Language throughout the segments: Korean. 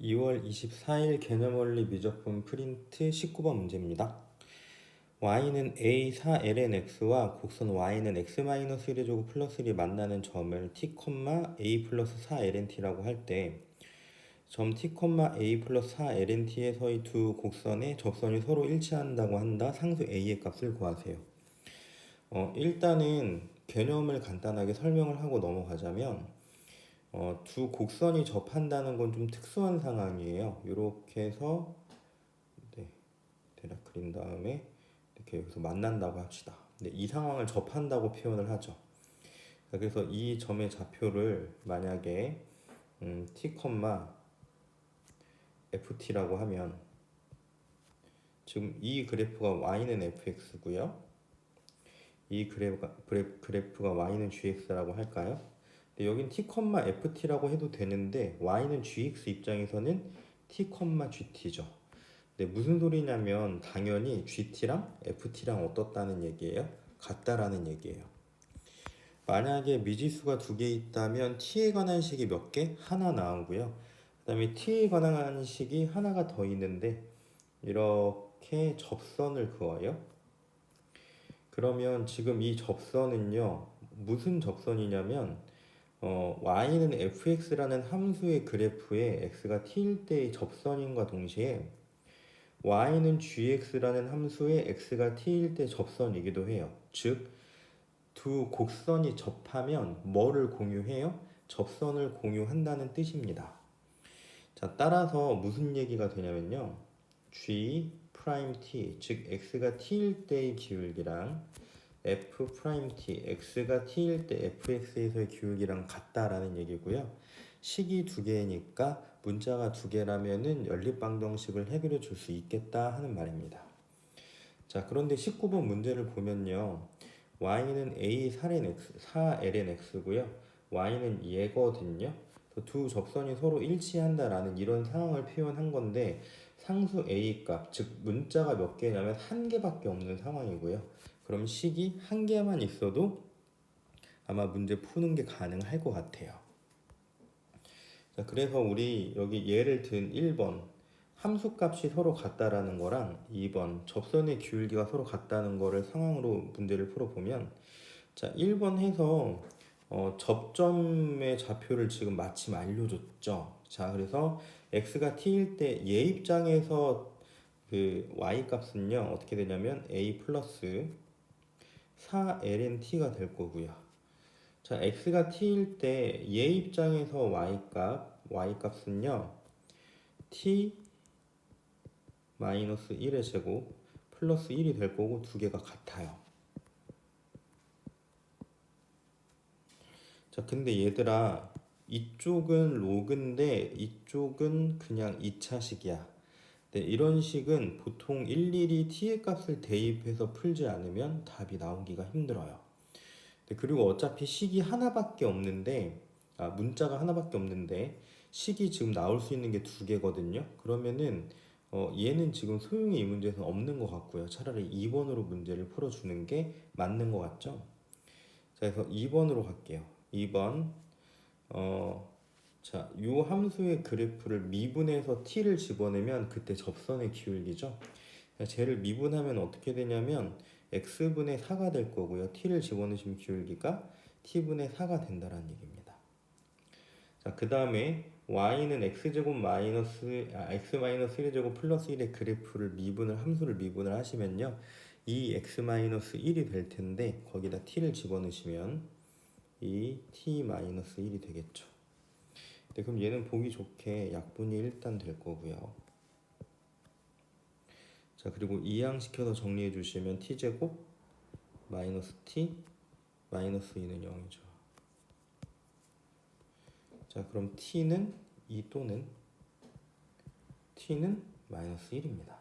2월 24일 개념원리 미적분 프린트 19번 문제입니다. y는 a 4lnx와 곡선 y는 x-1의 제곱 플러스 1이 만나는 점을 t, a 플러스 4lnt라고 할 때 점 t, a 플러스 4lnt에서의 두 곡선의 접선이 서로 일치한다고 한다. 상수 a의 값을 구하세요. 어, 일단은 개념을 간단하게 설명을 하고 넘어가자면 어, 두 곡선이 접한다는 건 좀 특수한 상황이에요. 이렇게 해서 네, 대략 그린 다음에 이렇게 여기서 만난다고 합시다. 네, 이 상황을 접한다고 표현을 하죠. 자, 그래서 이 점의 좌표를 만약에 음, t, ft라고 하면 지금 이 그래프가 y는 fx고요. 이 그래프가, 그래프가 y는 gx라고 할까요? 네, 여긴 t, ft라고 해도 되는데 y는 gx 입장에서는 t, gt죠. 네, 무슨 소리냐면 당연히 gt랑 ft랑 어떻다는 얘기예요? 같다라는 얘기예요. 만약에 미지수가 두 개 있다면 t에 관한 식이 몇 개? 하나 나오고요. 그 다음에 t에 관한 식이 하나가 더 있는데 이렇게 접선을 그어요. 그러면 지금 이 접선은요 무슨 접선이냐면 어, y는 fx라는 함수의 그래프에 x가 t일 때의 접선임과 동시에 y는 gx라는 함수의 x가 t일 때 접선이기도 해요. 즉, 두 곡선이 접하면 뭐를 공유해요? 접선을 공유한다는 뜻입니다. 자, 따라서 무슨 얘기가 되냐면요. g 프라임 t, 즉 x가 t일 때의 기울기랑 f 프라임 t, x가 t일 때 fx에서의 기울기랑 같다라는 얘기고요. 식이 두 개니까 문자가 두 개라면은 연립방정식을 해결해 줄 수 있겠다 하는 말입니다. 자, 그런데 19번 문제를 보면요. y는 a 4ln x, 4ln x고요. y는 얘거든요. 두 접선이 서로 일치한다라는 이런 상황을 표현한 건데 상수 a 값, 즉 문자가 몇 개냐면 한 개밖에 없는 상황이고요. 그럼 식이 한 개만 있어도 아마 문제 푸는 게 가능할 것 같아요. 자, 그래서 우리 여기 예를 든 1번 함수 값이 서로 같다라는 거랑 2번 접선의 기울기가 서로 같다는 거를 상황으로 문제를 풀어보면 자 1번 해서 어, 접점의 좌표를 지금 마침 알려줬죠. 자 그래서 x가 t일 때 얘 입장에서 그 y 값은요 어떻게 되냐면 a 플러스 4lnt가 될 거고요. 자, x가 t일 때 얘 입장에서 y 값, y 값은요. t 마이너스 1의 제곱 플러스 1이 될 거고 두 개가 같아요. 자, 근데 얘들아 이쪽은 로그인데 이쪽은 그냥 2차식이야. 네, 이런 식은 보통 일일이 t의 값을 대입해서 풀지 않으면 답이 나오기가 힘들어요. 네, 그리고 어차피 식이 하나밖에 없는데 아, 문자가 하나밖에 없는데 식이 지금 나올 수 있는 게 두 개거든요. 그러면은 어, 얘는 지금 소용이 이 문제에서 없는 것 같고요. 차라리 2번으로 문제를 풀어주는 게 맞는 것 같죠? 자, 그래서 2번으로 갈게요. 2번 어, 자, 요 함수의 그래프를 미분해서 t를 집어내면 그때 접선의 기울기죠. 쟤를 미분하면 어떻게 되냐면 x분의 4가 될 거고요. t를 집어넣으시면 기울기가 t분의 4가 된다는 얘기입니다. 자, 그 다음에 y는 x제곱 마이너스 아, x 마이너스 1제곱 플러스 1의 그래프를 미분을 함수를 미분을 하시면요. 이 x 마이너스 1이 될 텐데 거기다 t를 집어넣으시면 이 t 마이너스 1이 되겠죠. 네, 그럼 얘는 보기 좋게 약분이 일단 될 거고요. 자, 그리고 이항시켜서 정리해 주시면 t제곱 마이너스 t 마이너스 2는 0이죠. 자, 그럼 t는 2 또는 t는 마이너스 1입니다.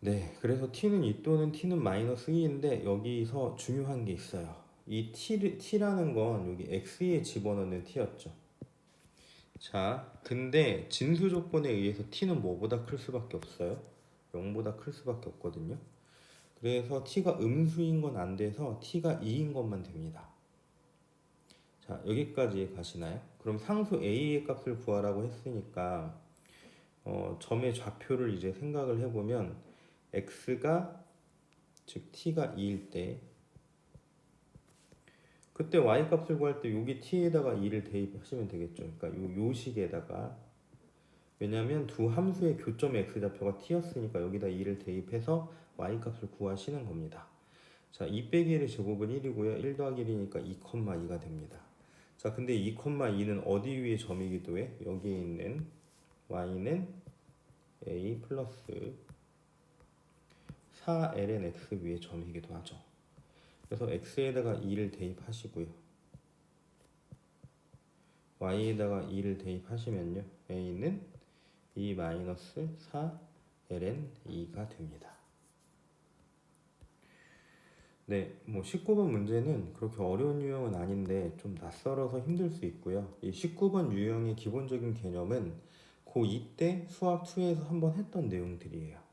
네, 그래서 t는 2 또는 t는 마이너스 2인데 여기서 중요한 게 있어요. 이 t, t라는 건 여기 x에 집어넣는 t였죠. 자, 근데 진수 조건에 의해서 t는 뭐보다 클 수밖에 없어요? 0보다 클 수밖에 없거든요. 그래서 t가 음수인 건 안 돼서 t가 2인 것만 됩니다. 자, 여기까지 가시나요? 그럼 상수 a의 값을 구하라고 했으니까 어, 점의 좌표를 이제 생각을 해보면 x가 즉 t가 2일 때 그때 y 값을 구할 때 여기 t에다가 2를 대입하시면 되겠죠. 그러니까 요, 요 식에다가 왜냐하면 두 함수의 교점 x 좌표가 t였으니까 여기다 2를 대입해서 y 값을 구하시는 겁니다. 자, 2 빼기 1의 제곱은 1이고요. 1 더하기 1이니까 2,2가 됩니다. 자, 근데 2,2는 어디 위에 점이기도 해? 여기에 있는 y는 a 플러스 4ln x 위에 점이기도 하죠. 그래서 x에다가 2를 대입하시고요. y에다가 2를 대입하시면요. a는 2 마이너스 4ln 2가 됩니다. 네, 뭐 19번 문제는 그렇게 어려운 유형은 아닌데 좀 낯설어서 힘들 수 있고요. 이 19번 유형의 기본적인 개념은 고2 때 수학 2에서 한번 했던 내용들이에요.